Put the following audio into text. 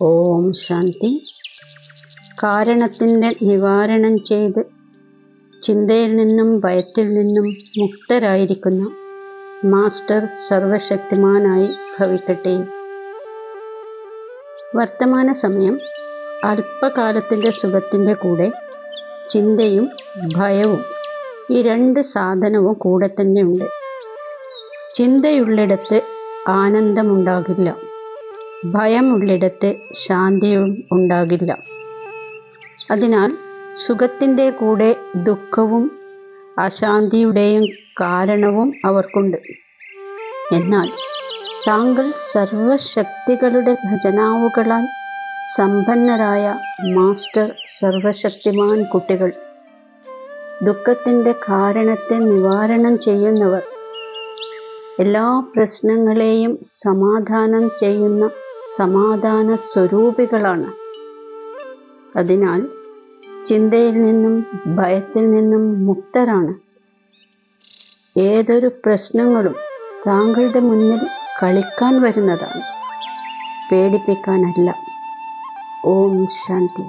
ഓം ശാന്തി. കാരണത്തിന്റെ നിവാരണം ചെയ്ത് ചിന്തയിൽ നിന്നും ഭയത്തിൽ നിന്നും മുക്തരായിരിക്കുന്ന മാസ്റ്റർ സർവശക്തിമാനായി ഭവിക്കട്ടെ. വർത്തമാന സമയം അല്പകാലത്തിന്റെ സുഖത്തിന്റെ കൂടെ ചിന്തയും ഭയവും ഈ രണ്ട് സാധനവും കൂടെ തന്നെയുണ്ട് ചിന്തയുള്ളിടത്ത് ആനന്ദമുണ്ടാകില്ല. ഭയമുള്ളിടത്ത് ശാന്തിയും ഉണ്ടാകില്ല. അതിനാൽ സുഖത്തിന്റെ കൂടെ ദുഃഖവും അശാന്തിയുടെയും കാരണവും അവർക്കുണ്ട്. എന്നാൽ താങ്കൾ സർവശക്തികളുടെ ഖജനാവുകളാൽ സമ്പന്നരായ മാസ്റ്റർ സർവശക്തിമാൻ കുട്ടികൾ. ദുഃഖത്തിന്റെ കാരണത്തെ നിവാരണം ചെയ്യുന്നവർ. എല്ലാ പ്രശ്നങ്ങളെയും സമാധാനം ചെയ്യുന്ന സമാധാന സ്വരൂപികളാണ് അതിനാൽ ചിന്തയിൽ നിന്നും ഭയത്തിൽ നിന്നും മുക്തരാണ്. ഏതൊരു പ്രശ്നങ്ങളും താങ്കളുടെ മുന്നിൽ കളിക്കാൻ വരുന്നതാണ്. പേടിപ്പിക്കാനല്ല. ഓം ശാന്തി.